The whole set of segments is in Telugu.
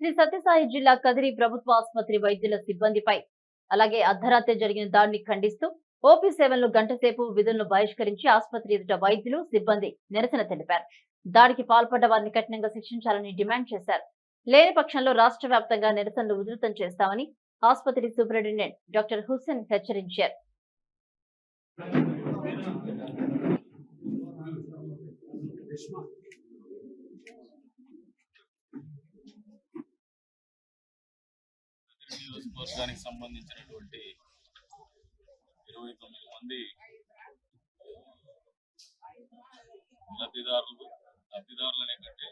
శ్రీ సత్యసాయి జిల్లా కదిరి ప్రభుత్వ ఆసుపత్రి వైద్యుల సిబ్బందిపై అలాగే అర్ధరాత్రి జరిగిన దాడిని ఖండిస్తూ ఓపీ సేవలను గంటసేపు విధులను బహిష్కరించి ఆసుపత్రి ఎదుట వైద్యులు సిబ్బంది నిరసన తెలిపారు. దాడికి పాల్పడ్డ వారిని కఠినంగా శిక్షించాలని డిమాండ్ చేశారు. లేని పక్షంలో రాష్ట్ర వ్యాప్తంగా నిరసనలు ఉధృతం చేస్తామని ఆసుపత్రి సూపరింటెండెంట్ డాక్టర్ హుస్సేన్ హెచ్చరించారు. నియోజకవర్గానికి సంబంధించినటువంటి ఇరవై తొమ్మిది మంది లబ్ధిదారులు లబ్ధిదారులనే కంటే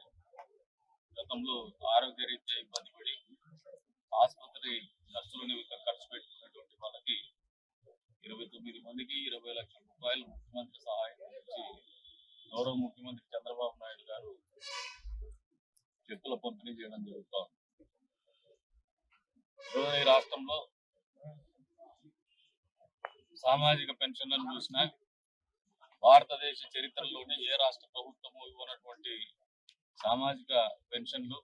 గతంలో ఆరోగ్య రీత్యా ఇబ్బంది పడి ఆసుపత్రి ఖర్చులను ఖర్చు పెట్టుకున్నటువంటి వాళ్ళకి ఇరవై తొమ్మిది మందికి ఇరవై లక్షల రూపాయలు ముఖ్యమంత్రి సహాయం నుంచి గౌరవ ముఖ్యమంత్రి చంద్రబాబు నాయుడు గారు చెక్కుల పంపిణీ చేయడం జరుగుతోంది ఈ రాష్ట్రంలో సామాజిక పెన్షన్లను చూసిన భారతదేశ చరిత్రలోనే ఏ రాష్ట్ర ప్రభుత్వము ఇవ్వనటువంటి సామాజిక పెన్షన్లు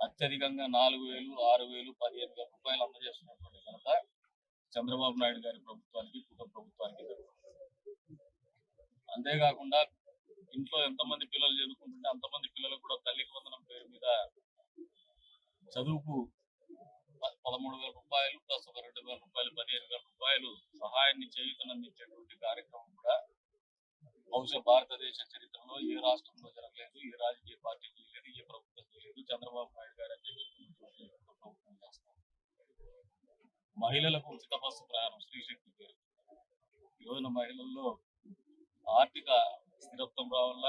అత్యధికంగా నాలుగు వేలు ఆరు వేలు పదిహేను వేల రూపాయలు అందజేస్తున్నటువంటి ఘనత చంద్రబాబు నాయుడు గారి ప్రభుత్వానికి కుటుంబ ప్రభుత్వానికి అంతేకాకుండా ఇంట్లో ఎంతమంది పిల్లలు చదువుకుంటుంటే అంతమంది పిల్లలకు కూడా తల్లికి వందనం పేరు మీద చదువుకు పదమూడు వేల రూపాయలు ప్లస్ ఒక రెండు వేల రూపాయలు పదిహేను వేల రూపాయలు సహాయాన్ని చేయుతనందించేటువంటి కార్యక్రమం కూడా బహుశా భారతదేశ చరిత్రలో ఏ రాష్ట్రంలో జరగలేదు ఏ రాజకీయ పార్టీ చేయలేదు ఏ ప్రభుత్వం చేయలేదు. చంద్రబాబు నాయుడు గారు ప్రభుత్వం చేస్తారు. మహిళలకు ఉచిత బస్సు ప్రయాణం శ్రీశక్తి పేరు. రోజున మహిళల్లో ఆర్థిక స్థిరత్వం రావాల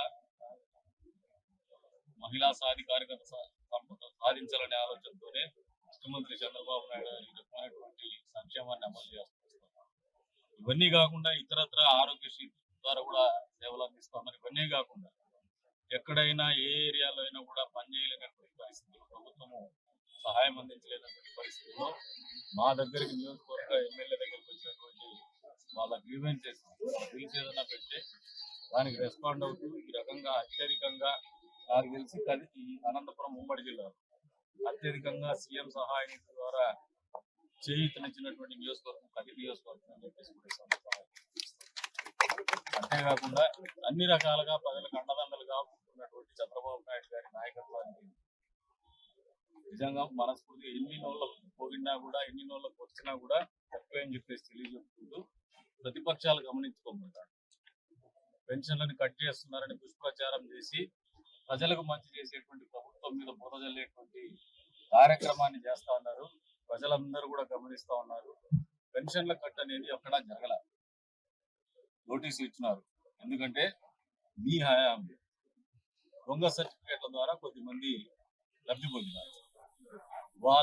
మహిళా సాధికారికత సంపద సాధించాలనే ఆలోచనతోనే ముఖ్యమంత్రి చంద్రబాబు నాయుడు గారు రకమైనటువంటి సంక్షేమాన్ని అమలు చేస్తున్నారు. ఇవన్నీ కాకుండా ఇతరత్ర ఆరోగ్యశ్రీ ద్వారా కూడా సేవలు అందిస్తున్నారు. ఇవన్నీ కాకుండా ఎక్కడైనా ఏ ఏరియాలో అయినా కూడా పనిచేయలేనటువంటి పరిస్థితులు ప్రభుత్వము సహాయం అందించలేనటువంటి పరిస్థితుల్లో మా దగ్గరికి నియోజకవర్గ ఎమ్మెల్యే దగ్గరికి వచ్చినటువంటి వాళ్ళ గ్రీవెన్సెస్ బిల్స్ ఏదైనా పెడితే దానికి రెస్పాండ్ అవుతూ ఈ రకంగా అత్యధికంగా నాకు తెలిసి ఈ అనంతపురం ఉమ్మడి జిల్లాలో అత్యధికంగా సీఎం సహాయ నిధి ద్వారా చేయూతనిచ్చినటువంటి నియోజకవర్గం కది నియోజకవర్గం అని చెప్పేసి కూడా అంతేకాకుండా అన్ని రకాలుగా ప్రజలకు అండదండలుగా ఉన్నటువంటి చంద్రబాబు నాయుడు గారి నాయకత్వానికి నిజంగా మనస్ఫూర్తిగా ఎన్ని నోళ్ళకు పోగినా కూడా ఎన్ని నోళ్ళకు వచ్చినా కూడా తక్కువే అని చెప్పేసి తెలియజెప్పుకుంటూ ప్రతిపక్షాలు గమనించుకోమంటారు. పెన్షన్లను కట్ చేస్తున్నారని దుష్ప్రచారం చేసి ప్రజలకు మంచి చేసేటువంటి ప్రభుత్వం మీద బురద జల్లేటువంటి కార్యక్రమాన్ని చేస్తా ఉన్నారు. ప్రజలందరూ కూడా గమనిస్తా ఉన్నారు. పెన్షన్ల కట్ అనేది ఎక్కడా జరగల. నోటీసులు ఇచ్చినారు. ఎందుకంటే మీ హయాం దొంగ సర్టిఫికేట్ల ద్వారా కొద్దిమంది లబ్ధి పొందినారు.